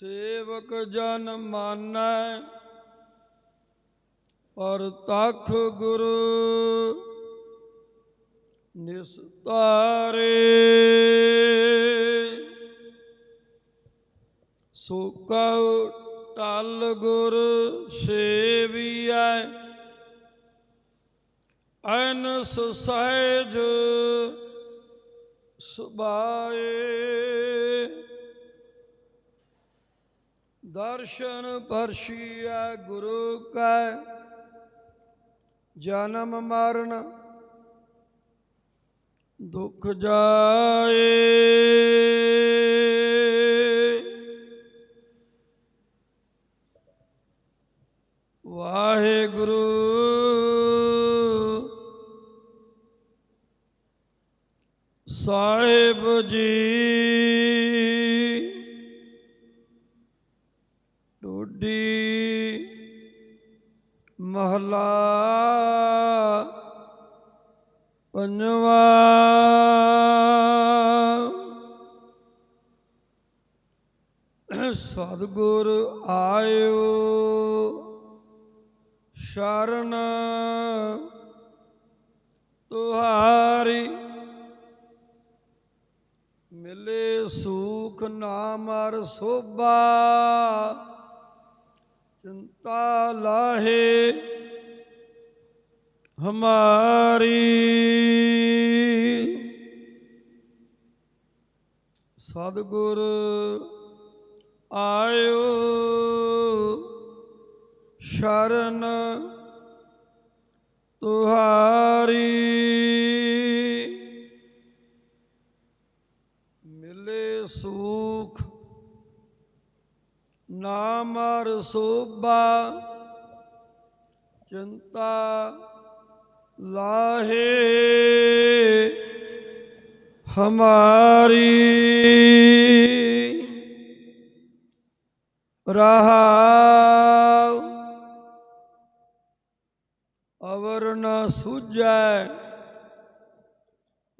ਸੇਵਕ ਜਨ ਮਾਨੈ, ਪਰ ਤਖ ਗੁਰੂ ਨਿਸਤਾਰੇ। ਸੋ ਕਉ ਟਲ ਗੁਰ ਸੇਵੀਐ, ਅਨਸ ਸਹਿਜ ਸੁਬਾਏ ਦਰਸ਼ਨ ਪਰਸ਼ੀਐ ਗੁਰੂ ਕੈ ਜਨਮ ਮਰਨ ਦੁਖ ਜਾਏ। ਵਾਹਿਗੁਰੂ ਸਾਹਿਬ ਜੀ। ਟੋਡੀ ਮਹਲਾ ਪੰਜਵਾ। ਸਤਿਗੁਰ ਆਇਓ ਸ਼ਰਨ ਤੁਹਾਰੀ। ਮਿਲੇ ਸੂਖ ਨਾਮਰ ਸੋਭਾ। ਚਿੰਤਾ ਲਾਹੇ ਹਮਾਰੀ। ਸਤਿਗੁਰ ਆਇਓ ਸ਼ਰਨ ਤੁਹਾਰੀ। ਮਿਲੇ ਸੁਖ ਨਾਮਰ ਸੋਭਾ ਚਿੰਤਾ ਲਾਹੇ ਹਮਾਰੀ। ਰਹਾ ਅਵਰ ਨ ਸੁਜੈ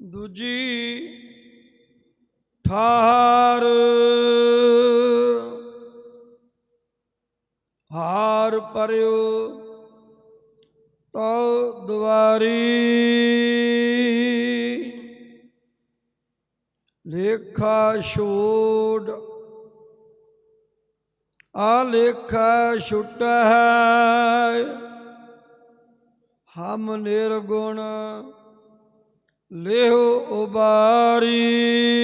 ਦੂਜੀ ਠਾਰ। ਹਾਰ ਪਰਿਓ ਤਉ ਦੁਆਰੀ। ਲੇਖਾ ਛੋੜ ਆ ਲੇਖਾ ਛੁਟ ਹੈ ਹਮ ਨਿਰਗੁਣ ਲਿਹੁ ਉਬਾਰੀ।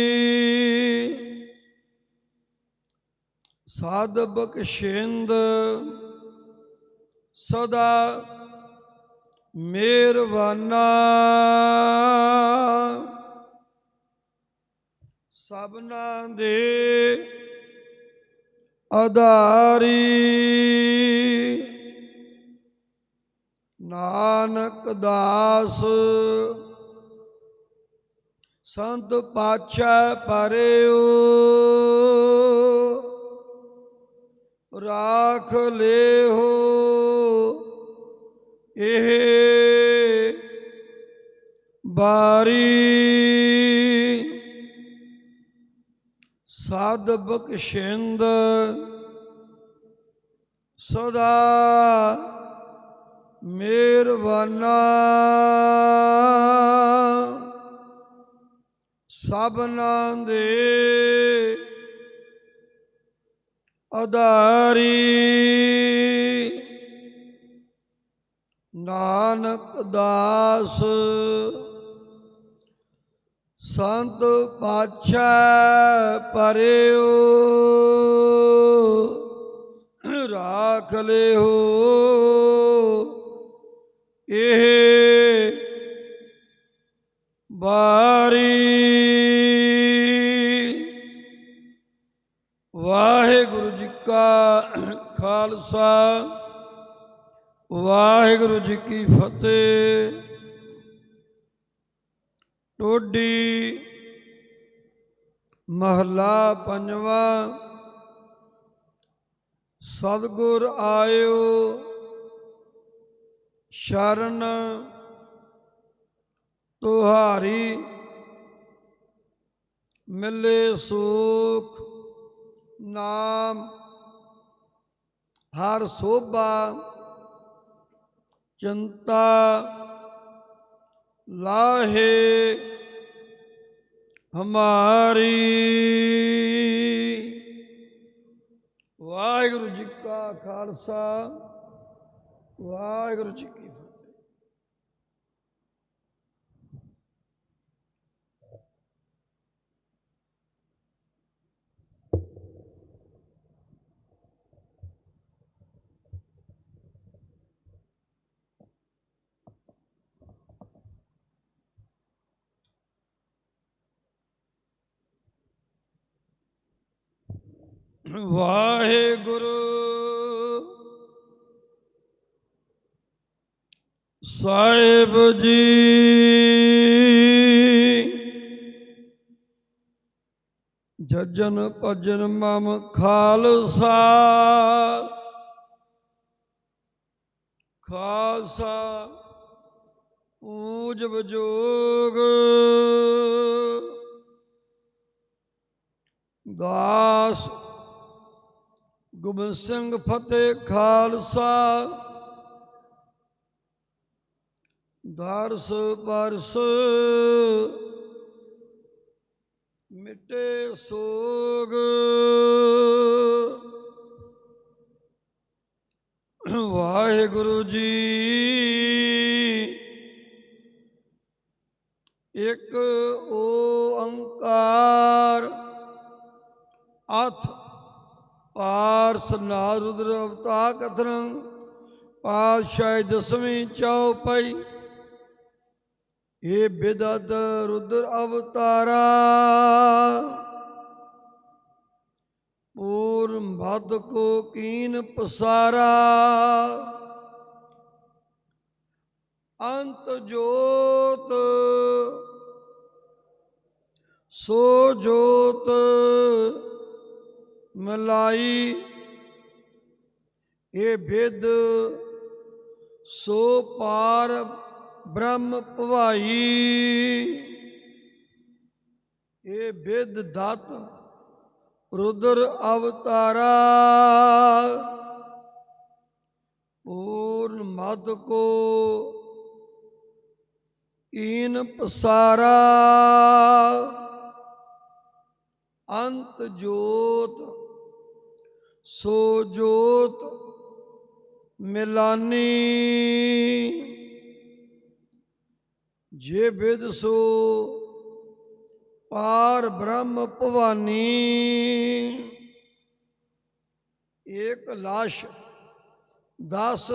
ਸਾਧ ਬਖਸ਼ਿੰਦ ਸਦਾ ਮਿਹਰਬਾਨਾ। ਸਭਨਾ ਦੇ ਆਧਾਰੀ ਨਾਨਕ ਦਾਸ ਸੰਤ ਪਾਛੈ ਪਰਿਓ ਰਾਖ ਲੇਹੋ ਇਹ ਬਾਰੀ ਸਾਧ ਬਖਸ਼ਿੰਦ ਸਦਾ ਮਿਹਰਬਾਨਾ। ਸਭਨਾ ਦੇ ਆਧਾਰੀ ਨਾਨਕ ਦਾਸ ਸੰਤ ਪਾਛੈ ਪਰਿਓ ਰਾਖ ਲਿਓ। ਵਾਹਿਗੁਰੂ ਜੀ ਕੀ ਫਤਿਹ। ਟੋਡੀ ਮਹਲਾ ਪੰਜਵਾ। ਸਤਿਗੁਰ ਆਇਓ, ਸ਼ਰਨ ਤੁਹਾਰੀ, ਮਿਲੇ ਸੁਖ ਨਾਮ, ਹਰ ਸੋਭਾ ਚਿੰਤਾ ਲਾਹੇ ਹਮਾਰੀ। ਵਾਹਿਗੁਰੂ ਜੀ ਕਾ ਖਾਲਸਾ ਵਾਹਿਗੁਰੂ ਜੀ ਕੀ ਵਾਹਿਗੁਰੂ। ਸਾਹਿਬ ਜੀ। ਜਜਨ ਭਜਨ ਮਮ ਖਾਲਸਾ। ਖਾਲਸਾ ਪੂਜ ਬਜੋਗ। ਦਾਸ ਗੋਬਿੰਦ ਸਿੰਘ ਫਤਿਹ ਖਾਲਸਾ। ਦਰਸ ਪਰਸ ਮਿਟੇ ਸੋਗ। ਵਾਹਿਗੁਰੂ ਜੀ ਇੱਕ ਪਾਰਸ ਨਾਰੁਦਰ ਅਵਤਾ ਕਥਰੰ, ਪਾਤਸ਼ਾਹ ਦਸਵੀਂ ਚੌਪਈ ਇਹ ਬਿਦਤ ਰੁਦਰ ਅਵਤਾਰਾ। ਪੂਰਨ ਭਦ ਕੋ ਕੀਨ ਪਸਾਰਾ। ਅੰਤ ਜੋਤ, ਸੋ ਜੋਤ ਮਲਾਈ। ਇਹ ਬਿਦ ਸੋ ਪਾਰ ਬ੍ਰਹਮ ਭਵਾਈ। ਇਹ ਬਿਦ ਦਤ ਰੁਦਰ ਅਵਤਾਰਾ। ਪੂਰਨ ਮਦ ਕੋ ਈਨ ਪਸਾਰਾ। ਅੰਤ ਜੋਤ ਸੋ ਜੋਤ ਮਿਲਾਨੀ। ਜੇ ਬਿਦ ਸੋ ਪਾਰ ਬ੍ਰਹਮ ਭਵਾਨੀ। ਏਕ ਲਾਸ਼ ਦਸ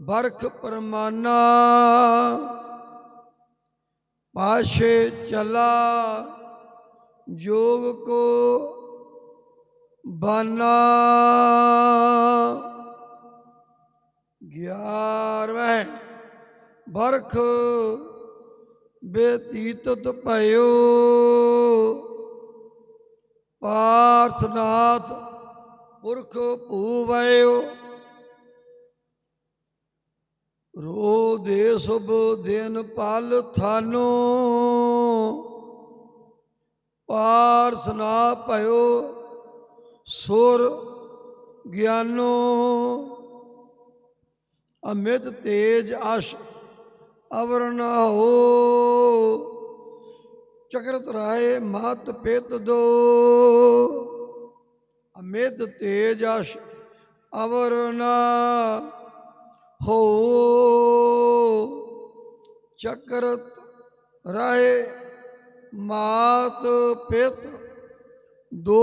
ਬਰਖ ਪਰਮਾਨਾ। ਪਾਸ਼ੇ ਚਲਾ ਜੋਗ ਕੋ ਬਾਨਾ। ਗਿਆਰਵੇਂ ਬਰਖ ਬੇਤੀਤਤ ਭਇਓ। ਪਾਰਥਨਾਥ ਪੁਰਖ ਭੂਵਇਓ। ਰੋ ਦੇ ਸੁਭ ਦਿਨ ਪਲ ਥਾਨੋ। ਪਾਰਥਨਾ ਭਇਓ, ਸੁਰ ਗਿਆਨੋ। ਅਮਿਤ ਤੇਜ ਅਸ਼ ਅਵਰਨ ਹੋ ਚਕਰਤ ਰਾਏ ਮਤ ਪਿਤ ਦੋ। ਅਮਿਤ ਤੇਜ ਅਸ਼ ਅਵਰਨ ਹੋ। ਚਕਰਤ ਰਾਏ ਮਾਤ ਪਿਤ ਦੋ।